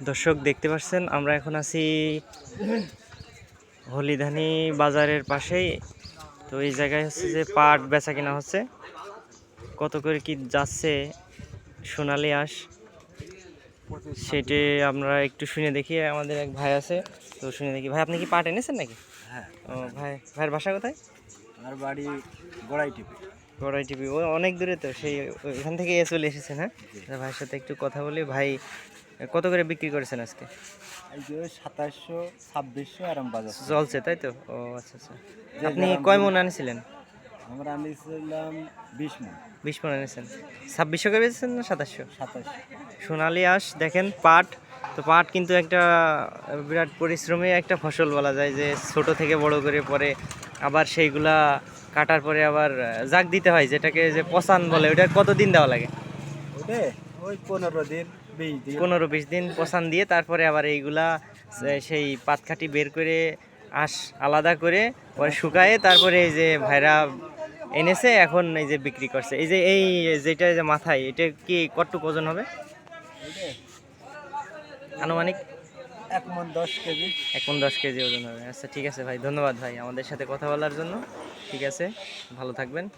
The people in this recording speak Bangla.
দর্শক দেখতে পাচ্ছেন আমরা এখন আছি হলিধানি বাজারের পাশেই। তো এই জায়গায় হচ্ছে যে পাট বেচা কিনা হচ্ছে। কত করে কি যাচ্ছে সোনালি আঁশ সেটি আমরা একটু শুনে দেখি আমাদের এক ভাই আছে তো শুনে দেখি। ভাই আপনি কি পাট এনেছেন নাকি? হ্যাঁ। ও ভাই ভাইয়ের বাসা কোথায়? আমার বাড়ি গড়াই টিপি বড়াই টিভি ও অনেক দূরে তো সেই এখান থেকে এ চলে এসেছেন হ্যাঁ? ভাইয়ের সাথে একটু কথা বলি। ভাই কত করে বিক্রি করেছেন আজকে? সাতাশশো ছাব্বিশশো আরাম বাজার চলছে। তাই তো? ও আচ্ছা আচ্ছা। আপনি কয় মন আনিছিলেন? আমরা আনিছিলাম বিশ মন। বিশ মন আনিছেন। ছাব্বিশশো করে বেচেছেন না সাতাশশো? সাতাশশো সোনালি আঁশ দেখেন পাট। তো পাট কিন্তু একটা বিরাট পরিশ্রমী একটা ফসল বলা যায় যে ছোট থেকে বড় করে পরে আবার সেইগুলা কাটার পরে আবার জাগ দিতে হয় যেটাকে যে পচান বলে ওটা কতদিন দেওয়া লাগে? ওই পনেরো দিন পনেরো বিশ দিন পচান দিয়ে তারপরে আবার এইগুলা সেই পাতকাঠি বের করে আঁশ আলাদা করে পরে শুকায়ে তারপরে এই যে ভাইরা এনেছে এখন এই যে বিক্রি করছে। এই যে এই যেটা যে মাথায় এটা কি কতটুকু ওজন হবে? আনুমানিক? এক মন দশ কেজি। এখন দশ কেজি ওজন হবে। আচ্ছা ঠিক আছে ভাই, ধন্যবাদ ভাই আমাদের সাথে কথা বলার জন্য। ঠিক আছে, ভালো থাকবেন।